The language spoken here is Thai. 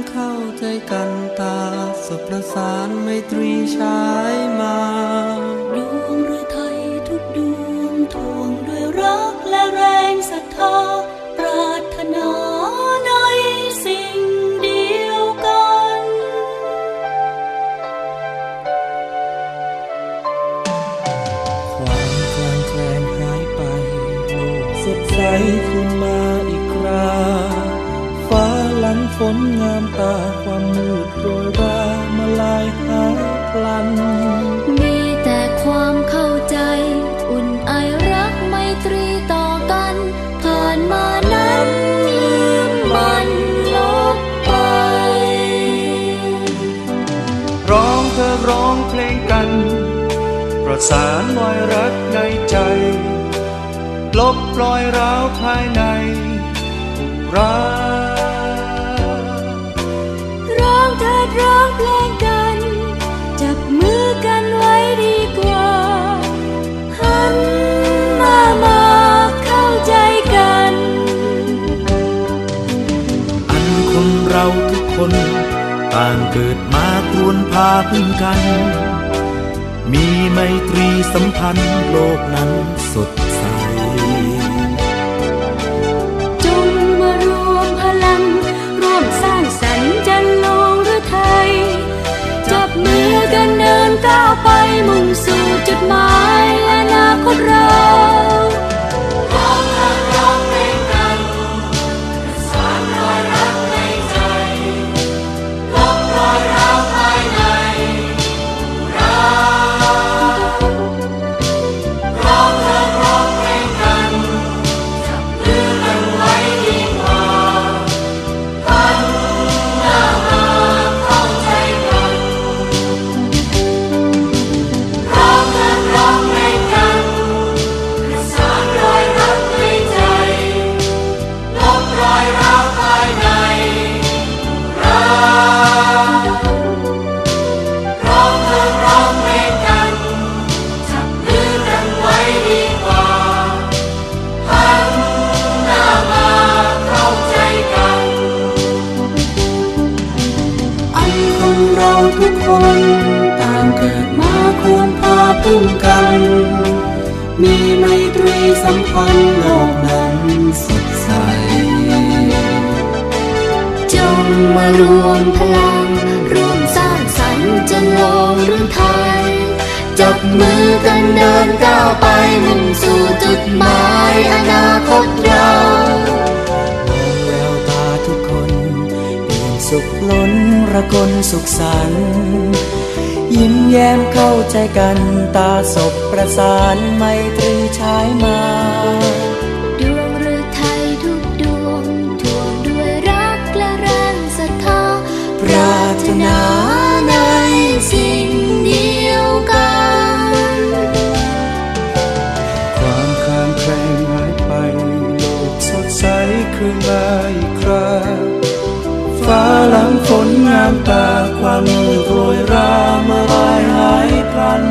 ยิ้มแย้มเข้าใจกันตาสบประสานไมตรีชายมาดวงฤทัยทุกดวงทวงด้วยรักและแรงศรัทธาปรารถนาในสิ่งเดียวกัน ความคลางแคลงหายไปโลกสดใสขึ้นมา นงามตาความมืดโรยรามาลายหายพลัน มีแต่ความเข้าใจ อุ่นไอรักไมตรีต่อกัน ผ่านมานั้นลืมมันลบไป ร้องเธอร้องเพลงกัน ประสานรอยรักในใจ ลบรอยร้าวภายในผู้รัก คนต่างเกิดมาควรพาพึ่งกัน มีไมตรีสัมพันธ์โลกนั้นสด พาพึ่งกัน มีไมตรีสัมพันธ์โลกนั้นสดใส จงมารวมพลังร่วมสร้างสรรค์จะโลกหรือไทย จับมือกันเดินก้าวไปมุ่งสู่จุดหมายอนาคตเรามองแววตาทุกคนเปี่ยมสุขล้นระกนสุขสันต์ ยิ้มแย้มเข้าใจกันตาสบประสานไมตรีชายมา ฟ้าหลังฝนงามตาความมืดโรยราเมื่อลายหายพัน